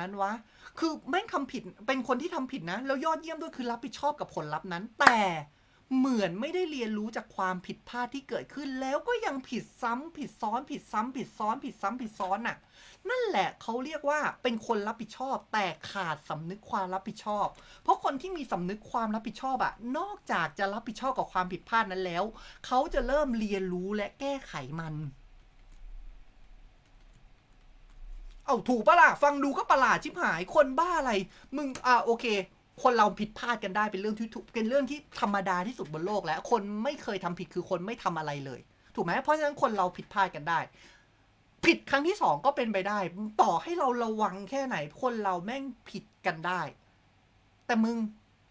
นั้นวะ คือแม่งทำผิด เป็นคนที่ทำผิดนะ แล้วยอดเยี่ยมด้วยคือรับผิดชอบกับผลลัพธ์นั้น แต่เหมือนไม่ได้เรียนรู้จากความผิดพลาดที่เกิดขึ้น แล้วก็ยังผิดซ้ำผิดซ้อนผิดซ้ำผิดซ้อนผิดซ้ำผิดซ้อนน่ะ นั่นแหละเขาเรียกว่าเป็นคนรับผิดชอบ แต่ขาดสำนึกความรับผิดชอบ เพราะคนที่มีสำนึกความรับผิดชอบอะนอกจากจะรับผิดชอบกับความผิดพลาดนั้นแล้ว เขาจะเริ่มเรียนรู้และแก้ไขมัน เอาถูกปะล่ะ ฟังดูก็ประหลาดชิบหาย คนบ้าอะไร มึง อ่าโอเค คนเราผิดพลาดกันได้เป็นเรื่องที่ถูกเป็นเรื่องที่ธรรมดาที่สุดบนโลกแล้ว คนไม่เคยทำผิดคือคนไม่ทำอะไรเลย ถูกไหมเพราะฉะนั้นคนเราผิดพลาดกันได้ ผิดครั้งที่สองก็เป็นไปได้ ต่อให้เราระวังแค่ไหน คนเราแม่งผิดกันได้ แต่มึง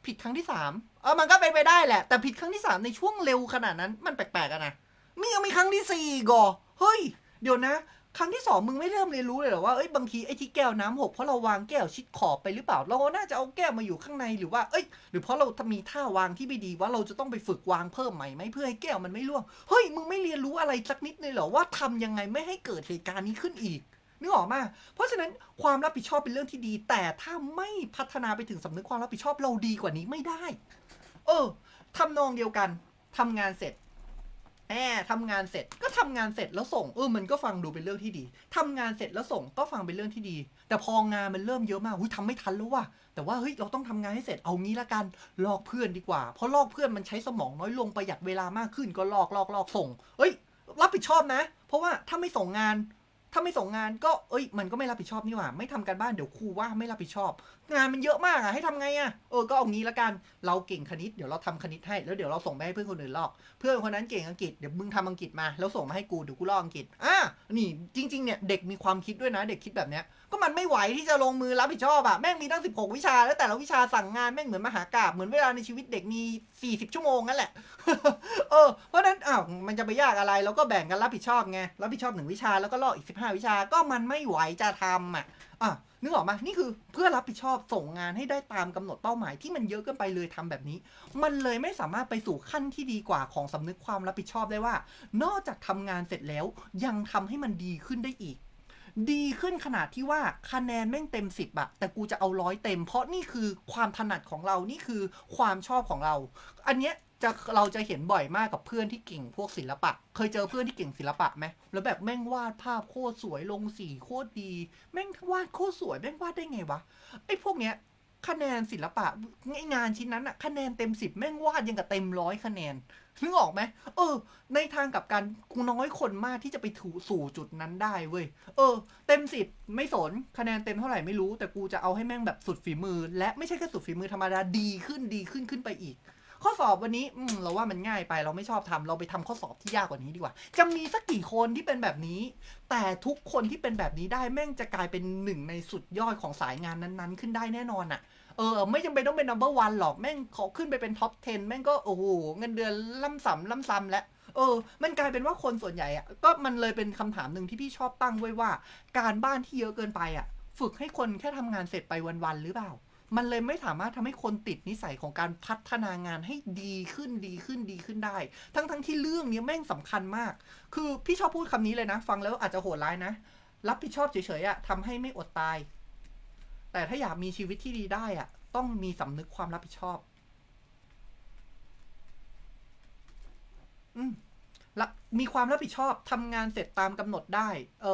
ผิดครั้งที่สามเออมันก็เป็นไปได้แหละ แต่ผิดครั้งที่สามในช่วงเร็วขนาดนั้น มันแปลกๆอะนะมียังมีครั้งที่สี่ก่อเฮ้ย เดี๋ยวนะ ครั้งที่สองมึงไม่เริ่มเรียนรู้เลยเหรอว่าเอ้ยบางทีไอ้ที่แก้วน้ำหกเพราะเราวางแก้วชิดขอบไปหรือเปล่า เราน่าจะเอาแก้วมาอยู่ข้างในหรือว่าเอ้ย หรือเพราะเรามีท่าวางที่ไม่ดีว่าเราจะต้องไปฝึกวางเพิ่มใหม่ไหมเพื่อให้แก้วมันไม่ร่วงเฮ้ยมึงไม่เรียนรู้อะไรสักนิดเลยเหรอว่าทำยังไงไม่ให้เกิดเหตุการณ์นี้ขึ้นอีกนึกออกมา เพราะฉะนั้นความรับผิดชอบเป็นเรื่องที่ดี แต่ถ้าไม่พัฒนาไปถึงสำนึกความรับผิดชอบเราดีกว่านี้ไม่ได้ เออทำนองเดียวกันทำงานเสร็จ แอบทำงานเสร็จก็ทำงานเสร็จแล้วส่งเออมันก็ฟังดูเป็นเรื่องที่ดีทำงานเสร็จแล้วส่งก็ฟังเป็นเรื่องที่ดี แต่พองานมันเริ่มเยอะมากหุ้ยทำไม่ทันแล้วว่ะแต่ว่าเฮ้ยเราต้องทำงานให้เสร็จเอางี้ละกันลอกเพื่อนดีกว่า เพราะลอกเพื่อนมันใช้สมองน้อยลงประหยัดเวลามากขึ้นก็ลอกลอกลอกส่ง เอ้ย รับผิดชอบนะ เพราะว่าถ้าไม่ส่งงาน ถ้าไม่ส่งงานก็เอ้ย มันก็ไม่รับผิดชอบนี่หว่า ไม่ทำการบ้านเดี๋ยวครูว่าไม่รับผิดชอบ งานมันเยอะมากอะให้ทำไงอะเออก็เอางี้ละกันเราเก่งคณิตเดี๋ยวเราทำคณิตให้แล้วเดี๋ยวเราส่งไปให้เพื่อนคนอื่นลอก เพื่อนคนนั้นเก่งอังกฤษเดี๋ยวมึงทำอังกฤษมาแล้วส่งมาให้กูเดี๋ยวกูลอกอังกฤษอะ นี่จริง ๆ เนี่ยเด็กมีความคิดด้วยนะ เด็กคิดแบบเนี้ยก็มันไม่ไหวที่จะลงมือรับผิดชอบอะแม่งมีตั้ง 16 วิชา แล้วแต่ละวิชาสั่งงานแม่งเหมือนมหากาบเหมือนเวลาในชีวิตเด็กมี 40 ชั่วโมงนั่นแหละ เออ เพราะนั้นอ้าวมันจะไปยากอะไรเราก็แบ่งกันรับผิดชอบไงรับผิดชอบหนึ่งวิชาแล้วก็ลอกอีก 15 วิชาก็มันไม่ไหวจะทำอะอะ นึกออกมานี่คือเพื่อรับผิดชอบส่งงานให้ได้ตามกำหนดเป้าหมายที่มันเยอะเกินไปเลยทำแบบนี้ มันเลยไม่สามารถไปสู่ขั้นที่ดีกว่าของสำนึกความรับผิดชอบได้ว่า นอกจากทำงานเสร็จแล้วยังทำให้มันดีขึ้นได้อีก ดีขึ้นขนาดที่ว่าคะแนนแม่งเต็มสิบอะแต่กูจะเอาร้อยเต็ม เพราะนี่คือความถนัดของเรานี่คือความชอบของเรา อันเนี้ย จะเราจะเห็นบ่อยมากกับเพื่อนที่เก่งพวกศิลปะ เคยเจอเพื่อนที่เก่งศิลปะไหมแล้วแบบแม่งวาดภาพโคตรสวยลงสีโคตรดี แม่งวาดโคตรสวยแม่งวาดได้ไงวะไอ้พวกเนี้ยคะแนนศิลปะงานชิ้นนั้นอะคะแนนเต็มสิบแม่งวาดยังกับเต็มร้อยคะแนนนึกออกไหมเออ ในทางกับการกูน้อยคนมากที่จะไปถูสู่จุดนั้นได้เว้ยเออ เต็มสิบไม่สนคะแนนเต็มเท่าไหร่ไม่รู้ แต่กูจะเอาให้แม่งแบบสุดฝีมือ และไม่ใช่แค่สุดฝีมือธรรมดาดีขึ้นดีขึ้นขึ้นไปอีก ข้อสอบวันนี้อืมเราว่ามันง่ายไปเราไม่ชอบทำเราไปทำข้อสอบที่ยากกว่านี้ดีกว่า จะมีสักกี่คนที่เป็นแบบนี้ แต่ทุกคนที่เป็นแบบนี้ได้แม่งจะกลายเป็นหนึ่งในสุดยอดของสายงานนั้นๆ ขึ้นได้แน่นอนอะ เออไม่จำเป็นต้องเป็น number one หรอกแม่งขอขึ้นไปเป็น top 10 แม่งก็โอ้โหเงินเดือนล่ำสำล่ำซ้ำแล้วเออ มันกลายเป็นว่าคนส่วนใหญ่อะก็มันเลยเป็นคำถามหนึ่งที่พี่ชอบตั้งไว้ว่า การบ้านที่เยอะเกินไปอะฝึกให้คนแค่ทำงานเสร็จไปวันๆหรือเปล่า มันเลยไม่สามารถทำให้คนติดนิสัยของการพัฒนางานให้ดีขึ้นดีขึ้นดีขึ้นได้ ทั้งทั้งๆที่เรื่องนี้แม่งสำคัญมาก คือพี่ชอบพูดคำนี้เลยนะ ฟังแล้วอาจจะโหดร้ายนะ รับผิดชอบเฉยๆอะทำให้ไม่อดตาย แต่ถ้าอยากมีชีวิตที่ดีได้อะต้องมีสำนึกความรับผิดชอบ อืมละมีความรับผิดชอบทำงานเสร็จตามกำหนดได้ เอ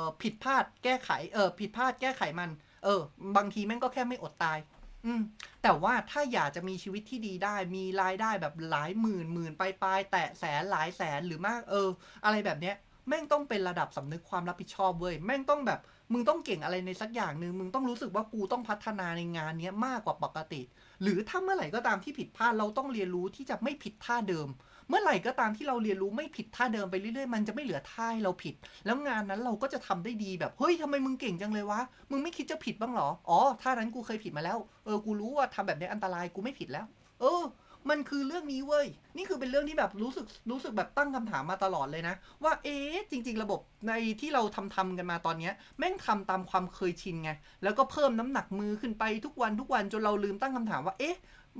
อผิดพลาดแก้ไข เออผิดพลาดแก้ไขมัน เออ บางทีแม่งก็แค่ไม่อดตาย อืม แต่ว่าถ้าอยากจะมีชีวิตที่ดีได้ มีรายได้แบบหลายหมื่นหมื่นปปลายแตะแสนหลายแสนหรือมาก เออ อะไรแบบเนี้ยแม่งต้องเป็นระดับสำนึกความรับผิดชอบเว้ย แม่งต้องแบบ มึงต้องเก่งอะไรในสักอย่างหนึ่งมึงต้องรู้สึกว่ากูต้องพัฒนาในงานเนี้ยมากกว่าปกติ หรือถ้าเมื่อไหร่ก็ตามที่ผิดพลาดเราต้องเรียนรู้ที่จะไม่ผิดท่าเดิม เมื่อไหร่ก็ตามที่เราเรียนรู้ไม่ผิดท่าเดิมไปเรื่อยๆ มันจะไม่เหลือท่าให้เราผิด แล้วงานนั้นเราก็จะทำได้ดีแบบเฮ้ยทำไมมึงเก่งจังเลยวะมึงไม่คิดจะผิดบ้างหรออ๋อท่านั้นกูเคยผิดมาแล้ว เออกูรู้ว่าทำแบบนี้อันตรายกูไม่ผิดแล้ว เออ มันคือเรื่องนี้เว้ย นี่คือเป็นเรื่องที่แบบรู้สึกรู้สึกแบบตั้งคำถามมาตลอดเลยนะ ว่าเอ๊ะจริง ๆ ระบบในที่เราทำทำกันมาตอนเนี้ยแม่งทำตามความเคยชินไง แล้วก็เพิ่มน้ำหนักมือขึ้นไปทุกวันทุกวันจนเราลืมตั้งคำถามว่าเอ๊ะ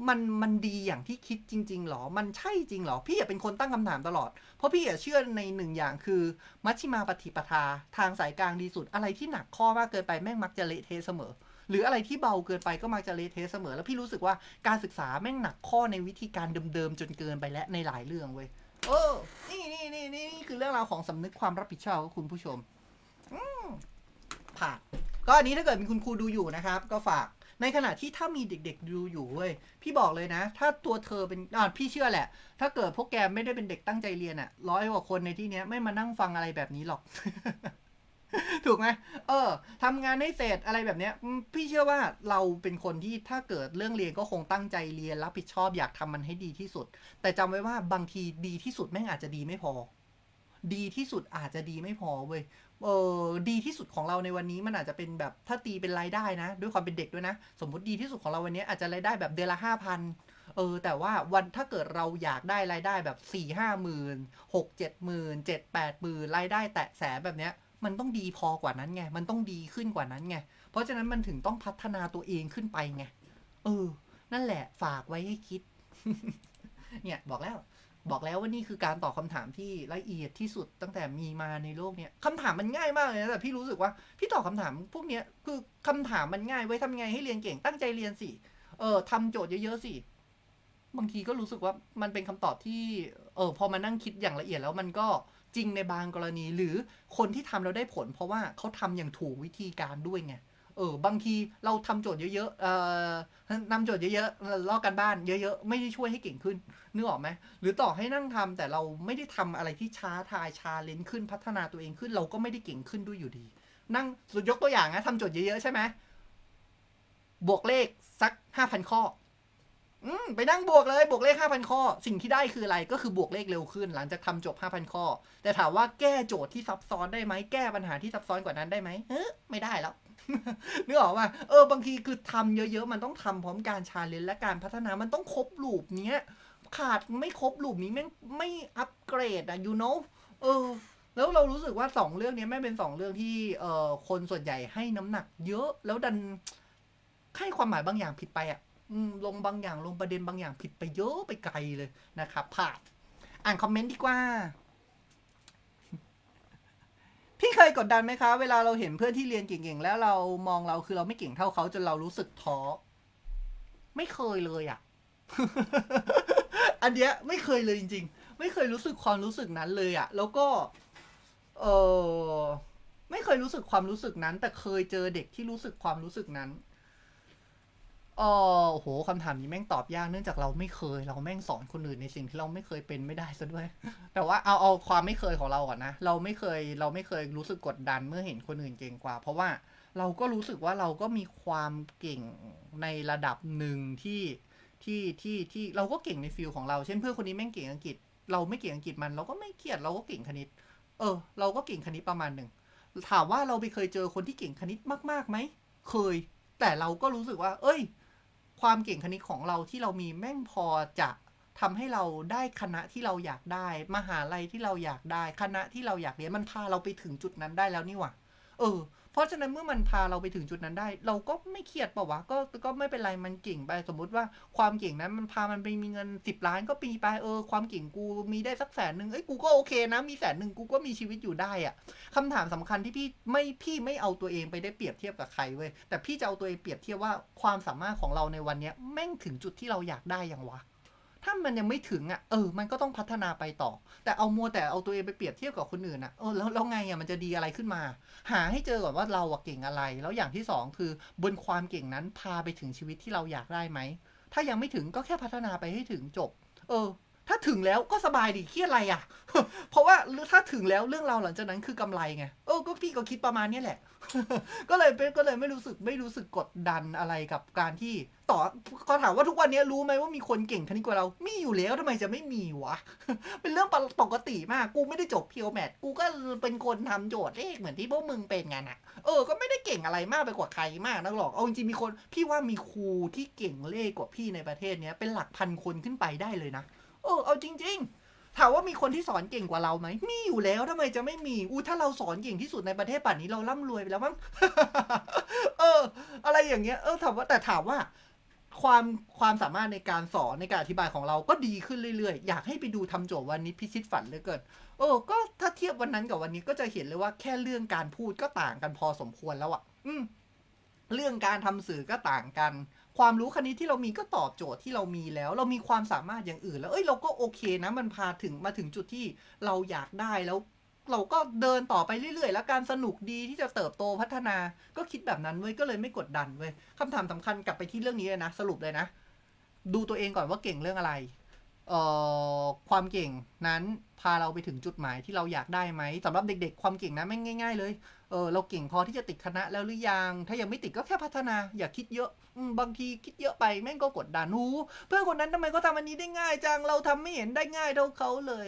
มันมันดีอย่างที่คิดจริงๆหรอ มันใช่จริงหรอ พี่อย่าเป็นคนตั้งคำถามตลอด เพราะพี่อย่าเชื่อในหนึ่งอย่างคือ มัชฌิมาปฏิปทา ทางสายกลางดีสุด อะไรที่หนักข้อมากเกินไปแม่งมักจะเละเทะเสมอ หรืออะไรที่เบาเกินไปก็มักจะเละเทะเสมอ แล้วพี่รู้สึกว่าการศึกษาแม่งหนักข้อในวิธีการเดิมๆจนเกินไปและในหลายเรื่องเว้ยเออนี่นี่นี่นี่นี่คือเรื่องราวของสำนึกความรับผิดชอบของคุณผู้ชมอืมผ่านก็อันนี้ถ้าเกิดมีคุณครูดูอยู่นะครับ ก็ฝากในขณะที่ถ้ามีเด็ก ๆ ดูอยู่เว้ยพี่บอกเลยนะ ถ้าตัวเธอเป็นอ่าพี่เชื่อแหละ ถ้าเกิดพวกแกไม่ได้เป็นเด็กตั้งใจเรียนอะร้อยกว่าคนในที่เนี้ยไม่มานั่งฟังอะไรแบบนี้หรอก ถูกไหมเออทำงานให้เสร็จอะไรแบบเนี้ย พี่เชื่อว่าเราเป็นคนที่ถ้าเกิดเรื่องเรียนก็คงตั้งใจเรียนรับผิดชอบอยากทำมันให้ดีที่สุด แต่จำไว้ว่าบางทีดีที่สุดแม่งอาจจะดีไม่พอ ดีที่สุดอาจจะดีไม่พอเว้ยเออดีที่สุดของเราในวันนี้มันอาจจะเป็นแบบถ้าตีเป็นรายได้นะ ด้วยความเป็นเด็กด้วยนะ สมมติดีที่สุดของเราวันนี้อาจจะรายได้แบบเดือนละห้าพันเออแต่ว่าวันถ้าเกิดเราอยากได้รายได้แบบสี่ห้าหมื่นหกเจ็ดหมื่นเจ็ดแปดหมื่นรายได้แตะแสนแบบเนี้ย มันต้องดีพอกว่านั้นไง มันต้องดีขึ้นกว่านั้นไง เพราะฉะนั้นมันถึงต้องพัฒนาตัวเองขึ้นไปไง เออ นั่นแหละฝากไว้ให้คิด เนี่ยบอกแล้ว บอกแล้วว่านี่คือการตอบคำถามที่ละเอียดที่สุดตั้งแต่มีมาในโลกเนี้ยคำถามมันง่ายมากเลยนะแต่พี่รู้สึกว่าพี่ตอบคำถามพวกเนี้ยคือคำถามมันง่ายไว้ทำไงให้เรียนเก่ง ตั้งใจเรียนสิ เออทำโจทย์เยอะๆสิบางทีก็รู้สึกว่ามันเป็นคำตอบที่ เออพอมานั่งคิดอย่างละเอียดแล้วมันก็ จริงในบางกรณี หรือคนที่ทำแล้วได้ผล เพราะว่าเขาทำอย่างถูกวิธีการด้วยไงเออบางทีเราทำโจทย์เยอะๆเอ่อนำโจทย์เยอะๆลอกกันบ้านเยอะๆ ไม่ได้ช่วยให้เก่งขึ้นนึกออกไหมหรือต่อให้นั่งทำแต่เราไม่ได้ทำอะไรที่ช้าทายชาเลนขึ้นพัฒนาตัวเองขึ้น เราก็ไม่ได้เก่งขึ้นด้วยอยู่ดี นั่งสุดยกตัวอย่างนะทำโจทย์เยอะๆใช่ไหมบวกเลขสักห้าพันข้อ อืมไปนั่งบวกเลยบวกเลขห้าพันข้อ สิ่งที่ได้คืออะไรก็คือบวกเลขเร็วขึ้น หลังจากทำจบห้าพันข้อ แต่ถามว่าแก้โจทย์ที่ซับซ้อนได้ไหมแก้ปัญหาที่ซับซ้อนกว่านั้นได้ไหมเออไม่ได้แล้วนึกออกว่าเออบางทีคือทำเยอะๆ มันต้องทำพร้อมการชาเลนจ์และการพัฒนามันต้องครบลูปเนี้ยขาดไม่ครบลูปนี้แม่งไม่อัปเกรดอะ you know เออแล้วเรารู้สึกว่าสองเรื่องนี้แม่เป็นสองเรื่องที่เอ่อคนส่วนใหญ่ให้น้ำหนักเยอะแล้วดันให้ความหมายบางอย่างผิดไปอะ ลงบางอย่างลงประเด็นบางอย่างผิดไปเยอะไปไกลเลยนะครับผ่านอ่านคอมเมนต์ดีกว่า พี่เคยกดดันไหมคะ เวลาเราเห็นเพื่อนที่เรียนเก่งๆ แล้วเรามองเราคือเราไม่เก่งเท่าเขาจนเรารู้สึกท้อไม่เคยเลยอะ่ะ อันเนี้ยไม่เคยเลยจริง ๆ ไม่เคยรู้สึกความรู้สึกนั้นเลยอะ่ะ แล้วก็เออไม่เคยรู้สึกความรู้สึกนั้น แต่เคยเจอเด็กที่รู้สึกความรู้สึกนั้น เออโอ้โหคำถามนี้แม่งตอบยากเนื่องจากเราไม่เคย เราแม่งสอนคนอื่นในสิ่งที่เราไม่เคยเป็นไม่ได้ซะด้วย แต่ว่าเอาเอาความไม่เคยของเราก่อนนะ เราไม่เคยเราไม่เคยรู้สึกกดดันเมื่อเห็นคนอื่นเก่งกว่า เพราะว่าเราก็รู้สึกว่าเราก็มีความเก่งในระดับหนึ่งที่ที่ที่ที่เราก็เก่งในฟิลของเรา เช่นเพื่อนคนนี้แม่งเก่งอังกฤษ เราไม่เก่งอังกฤษมัน เราก็ไม่เครียดเราก็เก่งคณิต เออ เราก็เก่งคณิตประมาณหนึ่งถามว่าเราไปเคยเจอคนที่เก่งคณิตมากๆไหมเคย แต่เราก็รู้สึกว่า เอ้ย ความเก่งคณิตของเราที่เรามีแม่งพอจะทำให้เราได้คณะที่เราอยากได้ มหาลัยที่เราอยากได้ คณะที่เราอยากเรียนมันพาเราไปถึงจุดนั้นได้แล้วนี่หว่าเออ เพราะฉะนั้นเมื่อมันพาเราไปถึงจุดนั้นได้ เราก็ไม่เครียดเปล่าวะก็ก็ไม่เป็นไรมันเก่งไปสมมุติว่าความเก่งนั้นมันพามันไปมีเงินสิบล้านก็ปีไปเออความเก่งกูมีได้สักแสนหนึ่งเอ้ยกูก็โอเคนะมีแสนหนึ่งกูก็มีชีวิตอยู่ได้อะคำถามสำคัญที่พี่ไม่พี่ไม่เอาตัวเองไปได้เปรียบเทียบกับใครเว้ยแต่พี่จะเอาตัวเองเปรียบเทียบว่าความสามารถของเราในวันนี้แม่งถึงจุดที่เราอยากได้อย่างวะ ถ้ามันยังไม่ถึงอะเออ มันก็ต้องพัฒนาไปต่อ แต่เอามัวแต่เอาตัวเองไปเปรียบเทียบกับคนอื่นอะเออแล้วแล้วไงอะมันจะดีอะไรขึ้นมา หาให้เจอก่อนว่าเราอะเก่งอะไร แล้วอย่างที่สองคือบนความเก่งนั้นพาไปถึงชีวิตที่เราอยากได้ไหมถ้ายังไม่ถึงก็แค่พัฒนาไปให้ถึงจบ เออ ถ้าถึงแล้วก็สบายดีเครียดอะไรอะ เพราะว่าถ้าถึงแล้วเรื่องราวหลังจากนั้นคือกำไรไงเออก็พี่ก็คิดประมาณนี้แหละ ก็เลยก็เลยไม่รู้สึกไม่รู้สึกกดดันอะไรกับการที่ต่อเขาถามว่าทุกวันนี้รู้ไหมว่ามีคนเก่งคณิตกว่าเรา มีอยู่แล้วทำไมจะไม่มีวะ เป็นเรื่องปกติมาก กูไม่ได้จบเพียวแมทกูก็เป็นคนทำโจทย์เลขเหมือนที่พวกมึงเป็นไงน่ะเออ ก็ไม่ได้เก่งอะไรมากไปกว่าใครมากนักหรอก เอาจริงมีคน พี่ว่ามีครูที่เก่งเลขกว่าพี่ในประเทศเนี้ยเป็นหลักพันคนขึ้นไปได้เลยนะ เออเอาจริง ๆ ถามว่ามีคนที่สอนเก่งกว่าเราไหมมีอยู่แล้วทำไมจะไม่มีอู้ถ้าเราสอนเก่งที่สุดในประเทศป่านนี้เราร่ำรวยไปแล้วมั้งเออ อะไรอย่างเงี้ยเออถามว่าแต่ถามว่าความความสามารถในการสอนในการอธิบายของเราก็ดีขึ้นเรื่อยๆ อยากให้ไปดูทำโจทย์วันนี้พิชิตฝันเหลือเกินเออก็ถ้าเทียบวันนั้นกับวันนี้ก็จะเห็นเลยว่าแค่เรื่องการพูดก็ต่างกันพอสมควรแล้วอะ อืม เรื่องการทำสื่อก็ต่างกัน ความรู้คณิตที่เรามีก็ตอบโจทย์ที่เรามีแล้ว เรามีความสามารถอย่างอื่น แล้วเอ้ยเราก็โอเคนะมันพาถึงมาถึงจุดที่เราอยากได้แล้ว เราก็เดินต่อไปเรื่อยๆ แล้วการสนุกดีที่จะเติบโตพัฒนา ก็คิดแบบนั้นเว้ยก็เลยไม่กดดันเว้ยคำถามสำคัญกลับไปที่เรื่องนี้เลยนะสรุปเลยนะ ดูตัวเองก่อนว่าเก่งเรื่องอะไรเอ่อความเก่งนั้นพาเราไปถึงจุดหมายที่เราอยากได้ไหมสำหรับเด็ก ๆ ความเก่งนะไม่ง่าย ๆ เลย ออเราเก่งพอที่จะติดคณะแล้วหรือยัง ถ้ายังไม่ติดก็แค่พัฒนา อย่าคิดเยอะบางทีคิดเยอะไปแม่งก็กดดันหูเพื่อนคนนั้นทำไมเขาทำอันนี้ได้ง่ายจังเราทำไม่เห็นได้ง่ายเท่าเขาเลย